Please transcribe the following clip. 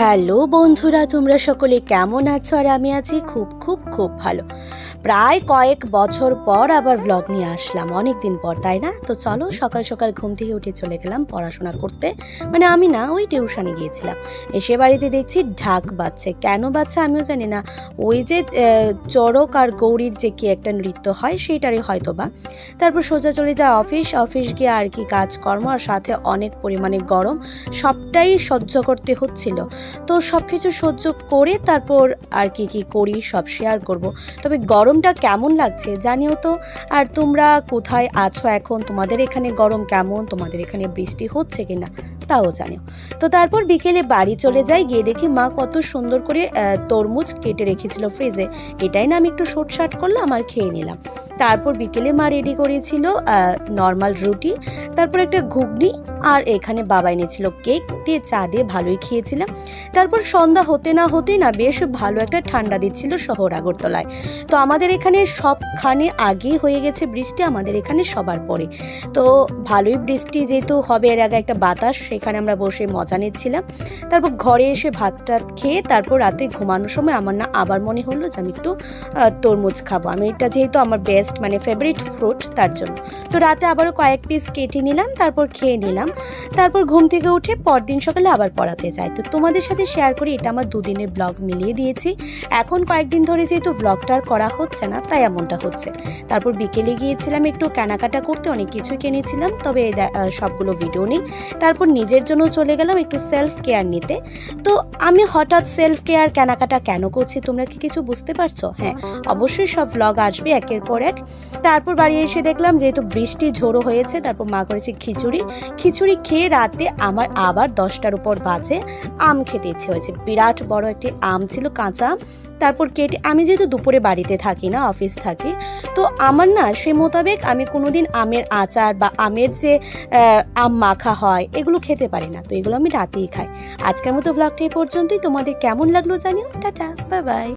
Hello বন্ধুরা, তোমরা সকলে কেমন আছো? আর আমি আছি খুব খুব খুব ভালো। প্রায় কয়েক বছর পর আবার ব্লগ নিয়ে আসলাম অনেক দিন পর, তাই না? তো চলো সকাল সকাল ঘুম থেকে উঠে চলে গেলাম পড়াশোনা করতে। মানে আমি না, ওই টিউশনে গিয়েছিলাম। এসে বাড়িতে দেখছি ঢাক বাজছে। কেন বাজছে আমিও জানি না। ওই যে চড়ক আর গৌরীর যে কি একটা নৃত্য হয়, সেইটারই হয়তো বা তারপর সোজা চলে যায় অফিস। অফিস গিয়ে আর কি কাজকর্ম আর সাথে অনেক পরিমাণে গরম। সবটাই সহ্য করতে হচ্ছিল। তো সব কিছু সহ্য করে তারপর আর কি কি করি, সব শেয়ার করব। তবে গরমটা কেমন লাগছে জানিও তো। আর তোমরা কোথায় আছো এখন? তোমাদের এখানে গরম কেমন? তোমাদের এখানে বৃষ্টি হচ্ছে কিনা? তাও জানিও। তো তারপর বিকেলে বাড়ি চলে যাই, গিয়ে দেখি মা কত সুন্দর করে তরমুজ কেটে রেখেছিল ফ্রিজে এটাই না আমি একটু শর্ট করলাম আর খেয়ে নিলাম। তারপর বিকেলে মা রেডি করেছিল নর্মাল রুটি, তারপর একটা ঘুগনি আর এখানে বাবা এনেছিল কেক দিয়ে চা দিয়ে ভালোই খেয়েছিলাম। তারপর সন্ধ্যা হতে না হতে না বেশ ভালো একটা ঠান্ডা দিচ্ছিল শহর আগরতলায়। তো আমাদের এখানে সবখানে আগে হয়ে গেছে বৃষ্টি, আমাদের এখানে সবার পরে। তো ভালোই বৃষ্টি যেহেতু হবে, এর আগে একটা বাতাস সেখানে আমরা বসে মজা নিচ্ছিলাম। তারপর ঘরে এসে ভাত টাত খেয়ে তারপর রাতে ঘুমানোর সময় আমার না আবার মনে হলো যে আমি একটু তরমুজ খাব। আমি এটা যেহেতু আমার বেস্ট মানে ফেভারিট ফ্রুট তার জন্য। তো রাতে আবারও কয়েক পিস কেটে নিলাম, তারপর খেয়ে নিলাম। তারপর ঘুম থেকে উঠে পরদিন সকালে আবার পড়াতে যাই। তো তোমাদের সাথে শেয়ার করি এটা আমার দুদিনের ব্লগ মিলিয়ে দিয়েছি। এখন কয়েকদিন ধরে যেহেতু ব্লগটা আর করা হচ্ছে না, তাই এমনটা হচ্ছে। তারপর বিকেলে গিয়েছিলাম একটু কেনাকাটা করতে, অনেক কিছুই কিনেছিলাম। তবে সবগুলো ভিডিও নেই। তারপর নিজের জন্য চলে গেলাম একটু সেলফ কেয়ার নিতে। তো আমি হঠাৎ সেলফ কেয়ার কেনাকাটা কেন করছি, তোমরা কি কিছু বুঝতে পারছ? হ্যাঁ অবশ্যই সব ব্লগ আসবে একের পর এক। তারপর বাড়ি এসে দেখলাম যেহেতু বৃষ্টি ঝোড়ো হয়েছে, তারপর মা করেছে খিচুড়ি। খিচুড়ি খেয়ে রাতে আমার আবার দশটার উপর বাজে, আম খেতে ইচ্ছে হয়েছে। বিরাট বড় একটি আম ছিল, কাঁচা আম। তারপর কেটে, আমি যেহেতু দুপুরে বাড়িতে থাকি না অফিস থাকি, তো আমার না সে মোতাবেক আমি কোনোদিন আমের আচার বা আমের যে আম মাখা হয়, এগুলো খেতে পারি না, তো এগুলো আমি রাতেই খাই। আজকের মতো ব্লগটা এই পর্যন্তই, তোমাদের কেমন লাগল জানিও। Tata bye bye